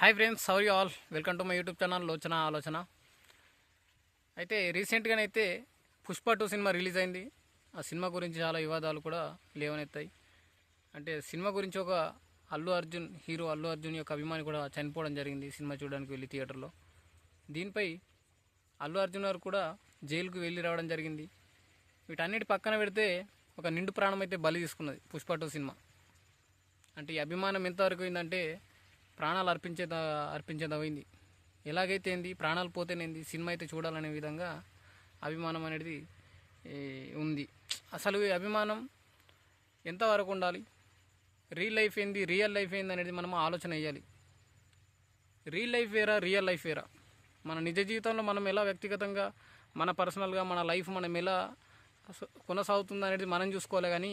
Hi friends how you all welcome to my YouTube channel లోచన ఆలోచన అయితే రీసెంట్గానైతే Pushpa two cinema release అయింది. ఆ సినిమా గురించి చాలా వివాదాలు కూడా లేవనెత్తాయి. అంటే సినిమా గురించి ఒక అల్లు అర్జున్ హీరో అల్లు అర్జున్ యొక్క అభిమాని కూడా చనిపోవడం జరిగింది సినిమా చూడడానికి వెళ్ళి థియేటర్లో దీనిపై అల్లు అర్జున్ గారు కూడా జైలుకు వెళ్ళి రావడం జరిగింది. వీటన్నిటి పక్కన పెడితే ఒక నిండు ప్రాణం అయితే బలి తీసుకున్నది పుష్ప టూ సినిమా అంటే ఈ అభిమానం ఎంతవరకు అయిందంటే ప్రాణాలు అర్పించేద అర్పించేదమైంది. ఎలాగైతే ఏంది ప్రాణాలు పోతేనేంది సినిమా అయితే చూడాలనే విధంగా అభిమానం అనేది ఉంది. అసలు ఈ అభిమానం ఎంతవరకు ఉండాలి? రీల్ లైఫ్ ఏంది రియల్ లైఫ్ ఏంది అనేది మనం ఆలోచన వేయాలి రీల్ లైఫ్ వేరా రియల్ లైఫ్ వేరా? మన నిజ జీవితంలో మనం ఎలా వ్యక్తిగతంగా మన పర్సనల్గా మన లైఫ్ మనం ఎలా కొనసాగుతుంది అనేది మనం చూసుకోవాలి. కానీ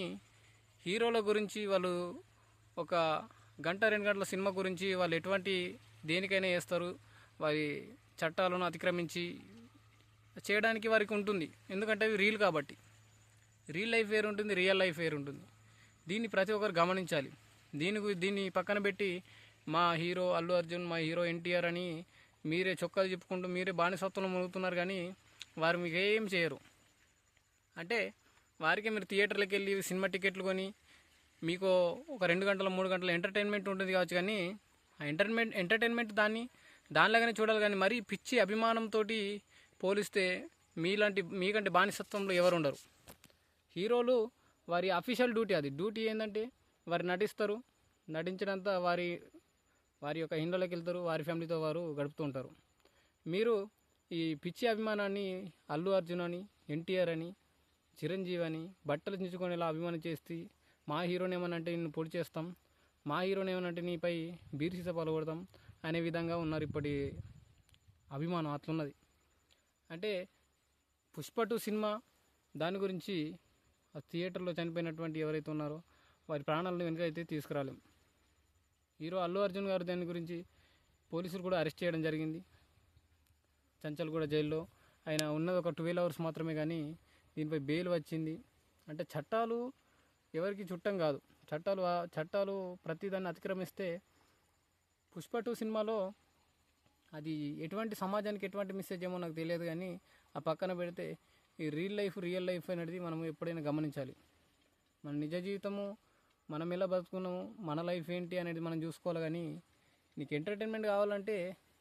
హీరోల గురించి వాళ్ళు ఒక గంట రెండు గంటల సినిమా గురించి వాళ్ళు ఎటువంటి దేనికైనా వేస్తారు. వారి చట్టాలను అతిక్రమించి చేయడానికి వారికి ఉంటుంది. ఎందుకంటే అవి రీల్ కాబట్టి. రీల్ లైఫ్ వేరు ఉంటుంది రియల్ లైఫ్ వేరు ఉంటుంది. దీన్ని ప్రతి ఒక్కరు గమనించాలి. దీని దీన్ని పక్కన పెట్టి మా హీరో అల్లు అర్జున్ మా హీరో ఎన్టీఆర్ అని మీరే చొక్కాలు చెప్పుకుంటూ మీరే బానిసత్వంలో మునుగుతున్నారు కానీ వారు మీకు ఏం చేయరు. అంటే వారికి మీరు థియేటర్లకు వెళ్ళి సినిమా టికెట్లు కొని మీకు ఒక రెండు గంటల మూడు గంటల ఎంటర్టైన్మెంట్ ఉంటుంది కావచ్చు కానీ ఆ ఎంటర్టైన్మెంట్ ఎంటర్టైన్మెంట్ దాన్ని దానిలాగానే చూడాలి కానీ మరీ పిచ్చి అభిమానంతో పోలిస్తే మీలాంటి మీకంటే బానిసత్వంలో ఎవరు ఉండరు. హీరోలు వారి అఫీషియల్ డ్యూటీ అది. డ్యూటీ ఏంటంటే వారు నటిస్తారు నటించినంత వారి వారి యొక్క ఇండ్లలోకి వెళ్తారు వారి ఫ్యామిలీతో వారు గడుపుతూ ఉంటారు. మీరు ఈ పిచ్చి అభిమానాన్ని అల్లు అర్జున్ అని ఎన్టీఆర్ అని చిరంజీవి అని బట్టలు చించుకొని ఇలా అభిమానం చేస్తే మా హీరోని ఏమనంటే నిన్ను పొడి చేస్తాం మా హీరోని ఏమనంటే నీపై బీర్సీస పాల్గొడతాం అనే విధంగా ఉన్నారు ఇప్పటి అభిమానం అట్లున్నది. అంటే పుష్ప టూ సినిమా దాని గురించి ఆ థియేటర్లో చనిపోయినటువంటి ఎవరైతే ఉన్నారో వారి ప్రాణాలను వెనుక అయితే తీసుకురాలేం. హీరో అల్లు అర్జున్ గారు దాని గురించి పోలీసులు కూడా అరెస్ట్ చేయడం జరిగింది. చంచల్ కూడా జైల్లో. ఆయన ఉన్నది ఒక ట్వెల్వ్ అవర్స్ మాత్రమే కానీ దీనిపై బెయిల్ వచ్చింది. అంటే చట్టాలు ఎవరికి చుట్టం కాదు. చట్టాలు ఆ- చట్టాలు ప్రతిదాన్ని అతిక్రమిస్తే పుష్ప టూ సినిమాలో అది ఎటువంటి సమాజానికి ఎటువంటి మెసేజ్ ఏమో నాకు తెలియదు కానీ ఆ పక్కన పెడితే ఈ రియల్ లైఫ్ రియల్ లైఫ్ అనేది మనం ఎప్పుడైనా గమనించాలి. మన నిజ జీవితము మనం ఎలా బతుకున్నాము మన లైఫ్ ఏంటి అనేది మనం చూసుకోవాలి కానీ నీకు ఎంటర్టైన్మెంట్ కావాలంటే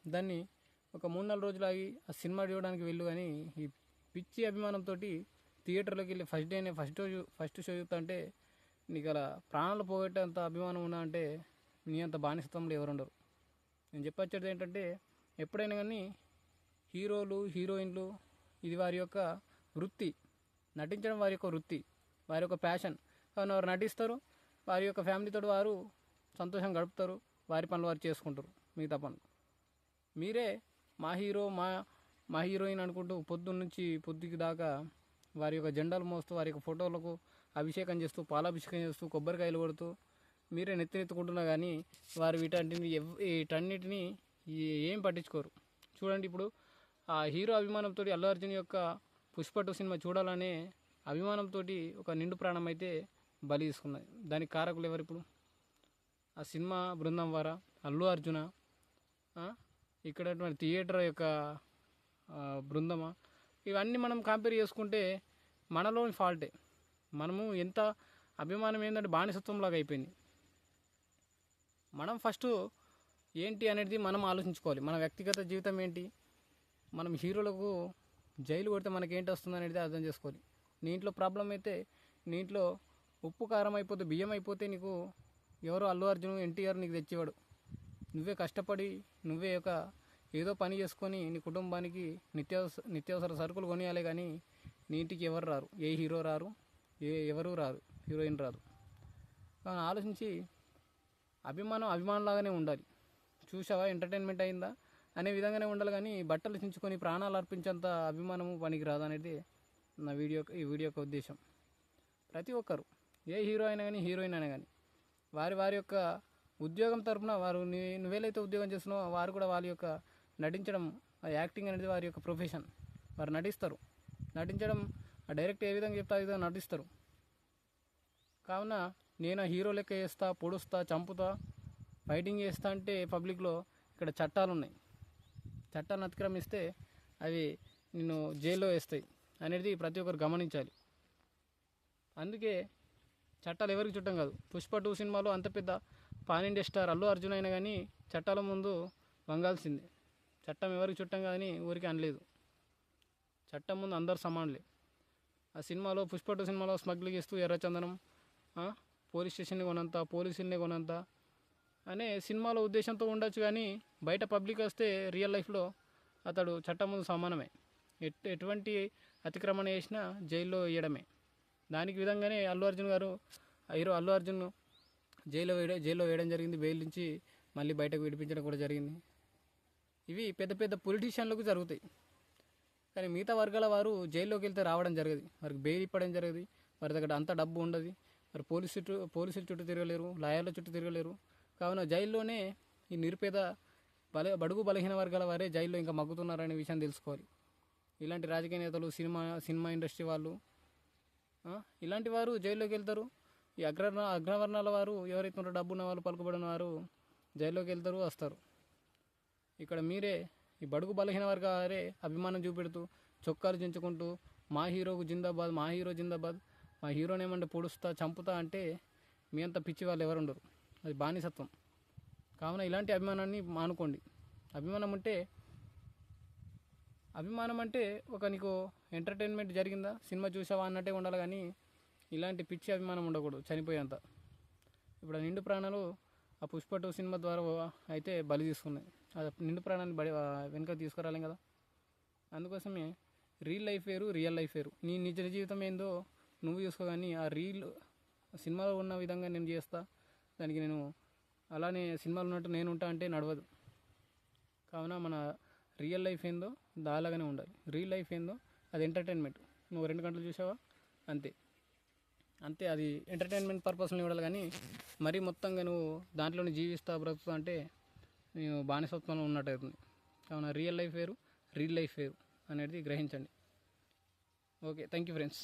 దాన్ని ఒక మూడు నాలుగు రోజులు ఆగి ఆ సినిమా చూడడానికి వెళ్ళు కానీ ఈ పిచ్చి అభిమానంతో థియేటర్లోకి వెళ్ళి ఫస్ట్ డేనే ఫస్ట్ షో ఫస్ట్ షో చూస్తా అంటే నీకు అలా ప్రాణాలు పోగొట్టేంత అభిమానం ఉన్నా అంటే నీ అంత బానిసత్వంలో ఎవరు ఉండరు నేను చెప్పొచ్చేది ఏంటంటే ఎప్పుడైనా కానీ హీరోలు హీరోయిన్లు ఇది వారి యొక్క వృత్తి నటించడం వారి యొక్క వృత్తి వారి యొక్క ప్యాషన్. కానీ వారు నటిస్తారు వారి యొక్క ఫ్యామిలీతో వారు సంతోషం గడుపుతారు వారి పనులు వారు చేసుకుంటారు మిగతా పనులు. మీరే మా హీరో మా మా హీరోయిన్ అనుకుంటూ పొద్దున్న నుంచి పొద్దుకి దాకా వారి యొక్క జెండాలు మోస్తూ వారి యొక్క ఫోటోలకు అభిషేకం చేస్తూ పాలాభిషేకం చేస్తూ కొబ్బరికాయలు కొడుతూ మీరే నెత్తినెత్తుకుంటున్నా కానీ వారు వీటన్నిటిని ఎవ్- వీటన్నిటిని ఏం పట్టించుకోరు. చూడండి ఇప్పుడు ఆ హీరో అభిమానంతో అల్లు అర్జున్ యొక్క పుష్పటు సినిమా చూడాలనే అభిమానంతో ఒక నిండు ప్రాణం అయితే బలి తీసుకున్నది. దానికి కారకులు ఎవరు ఇప్పుడు? ఆ సినిమా బృందం వారా? అల్లు అర్జున? ఇక్కడ థియేటర్ యొక్క బృందమా? ఇవన్నీ మనం కంపేర్ చేసుకుంటే మనలోని ఫాల్టే. మనము ఎంత అభిమానం ఏంటంటే బానిసత్వంలాగా అయిపోయింది. మనం ఫస్ట్ ఏంటి అనేది మనం ఆలోచించుకోవాలి. మన వ్యక్తిగత జీవితం ఏంటి? మనం హీరోలకు జైలు కొడితే మనకేంటి వస్తుంది అనేది అర్థం చేసుకోవాలి. నీ ఇంట్లో ప్రాబ్లం అయితే నీ ఇంట్లో ఉప్పు కారం అయిపోతే బియ్యం అయిపోతే నీకు ఎవరో అల్లు అర్జున్ ఎన్టీఆర్ నీకు తెచ్చేవాడు నువ్వే కష్టపడి నువ్వే ఒక ఏదో పని చేసుకొని నీ కుటుంబానికి నిత్యావసర నిత్యావసర సరుకులు కొనియాలి కానీ నీ ఇంటికి ఎవరు రారు? ఏ హీరో రారు? ఏ ఎవరు రారు హీరోయిన్ రాదు. కానీ ఆలోచించి అభిమానం అభిమానంలాగానే ఉండాలి. చూసావా ఎంటర్టైన్మెంట్ అయిందా? అనే విధంగానే ఉండాలి కానీ బట్టలు చించుకొని ప్రాణాలు అర్పించేంత అభిమానము పనికి రాదు అనేది నా వీడియో ఈ వీడియో యొక్క ఉద్దేశం. ప్రతి ఒక్కరు ఏ హీరో అయినా కానీ హీరోయిన్ అయినా కానీ వారి వారి యొక్క ఉద్యోగం తరపున వారు నువ్వేలైతే ఉద్యోగం చేస్తున్నావో వారు కూడా వారి యొక్క నటించడం ఆ యాక్టింగ్ అనేది వారి యొక్క ప్రొఫెషన్. వారు నటిస్తారు. నటించడం డైరెక్ట్ ఏ విధంగా చెప్తా ఆ విధంగా నటిస్తారు. కావున నేను హీరో లెక్క చేస్తా పొడుస్తా చంపుతా ఫైటింగ్ చేస్తా అంటే పబ్లిక్లో ఇక్కడ చట్టాలు ఉన్నాయి చట్టాన్ని అతిక్రమిస్తే అవి నిన్ను జైల్లో వేస్తాయి అనేది ప్రతి ఒక్కరు గమనించాలి. అందుకే చట్టాలు ఎవరికి చుట్టం కాదు. పుష్ప టూ సినిమాలో అంత పెద్ద pan India star Allu Arjun అయినా కానీ చట్టాల ముందు వంగాల్సిందే. చట్టం ఎవరికి చుట్టం కానీ ఊరికి అనలేదు. చట్టం ముందు అందరు సమానులే. ఆ సినిమాలో పుష్ప టూ సినిమాలో స్మగ్లింగ్ ఇస్తూ ఎర్రచందనం పోలీస్ స్టేషన్ని కొనంత పోలీసుల్ని కొనంత అనే సినిమాలో ఉద్దేశంతో ఉండొచ్చు కానీ బయట పబ్లిక్ వస్తే రియల్ లైఫ్లో అతడు చట్టం ముందు సమానమే. ఎట్ ఎటువంటి అతిక్రమణ చేసినా జైల్లో వేయడమే. దానికి విధంగానే అల్లు అర్జున్ గారు హీరో అల్లు అర్జున్ జైల్లో వేయడం జైల్లో వేయడం జరిగింది. బెయిల్ నుంచి మళ్ళీ బయటకు విడిపించడం కూడా జరిగింది. ఇవి పెద్ద పెద్ద పొలిటీషియన్లకు జరుగుతాయి. కానీ మిగతా వర్గాల వారు జైల్లోకి వెళ్తే రావడం జరగదు. వారికి బెయిల్ ఇప్పడం జరగదు. వారి దగ్గర అంత డబ్బు ఉండదు. మరి పోలీసు చుట్టూ పోలీసుల చుట్టూ తిరగలేరు లాయర్ల చుట్టూ తిరగలేరు. కావున జైల్లోనే ఈ నిరుపేద బల బడుగు బలహీన వర్గాల వారే జైల్లో ఇంకా మగ్గుతున్నారనే విషయం తెలుసుకోవాలి. ఇలాంటి రాజకీయ నేతలు సినిమా సినిమా ఇండస్ట్రీ వాళ్ళు ఇలాంటి వారు జైల్లోకి వెళ్తారు ఈ అగ్ర అగ్రవర్ణాల వారు ఎవరైతే డబ్బు ఉన్న వాళ్ళు పలుకుబడిన వారు జైల్లోకి వెళ్తారు వస్తారు. ఇక్కడ మీరే ఈ బడుగు బలహీన వర్గాలే అభిమానం చూపెడుతూ చొక్కాలు చించుకుంటూ మా హీరోకు జిందాబాద్ మా హీరో జిందాబాద్ మా హీరోని ఏమంటే పొడుస్తా చంపుతా అంటే మీ అంత పిచ్చి వాళ్ళు ఎవరు ఉండరు. అది బానిసత్వం. కావున ఇలాంటి అభిమానాన్ని మానుకోండి. అభిమానం అంటే అభిమానం అంటే ఒక నీకు ఎంటర్టైన్మెంట్ జరిగిందా? సినిమా చూసావా అన్నట్టే ఉండాలి కానీ ఇలాంటి పిచ్చి అభిమానం ఉండకూడదు. చనిపోయేంత. ఇప్పుడు నిండు ప్రాణాలు ఆ పుష్ప టూ సినిమా ద్వారా అయితే బలి తీసుకున్నాయి. నిండు ప్రాణాన్ని బడి వెనుక తీసుకురాలేం కదా? అందుకోసమే రీల్ లైఫ్ వేరు రియల్ లైఫ్ వేరు. నీ నిజ జీవితం ఏందో నువ్వు చూసుకో కానీ ఆ రీల్ సినిమాలో ఉన్న విధంగా నేను చేస్తా. దానికి నేను అలానే సినిమాలో ఉన్నట్టు నేను ఉంటా అంటే నడవదు. కావున మన రియల్ లైఫ్ ఏందో దాలాగానే ఉండాలి. రియల్ లైఫ్ ఏందో అది ఎంటర్టైన్మెంట్ నువ్వు రెండు గంటలు చూసావా? అంతే. అంతే అది ఎంటర్టైన్మెంట్ పర్పస్ని ఉండాలి కానీ మరీ మొత్తంగా నువ్వు దాంట్లోనే జీవిస్తా బ్రతుకుతా అంటే బానిసత్వంలో ఉన్నట్టు అవుతుంది. కావున రియల్ లైఫ్ వేరు రీల్ లైఫ్ వేరు అనేది గ్రహించండి. Okay thank you friends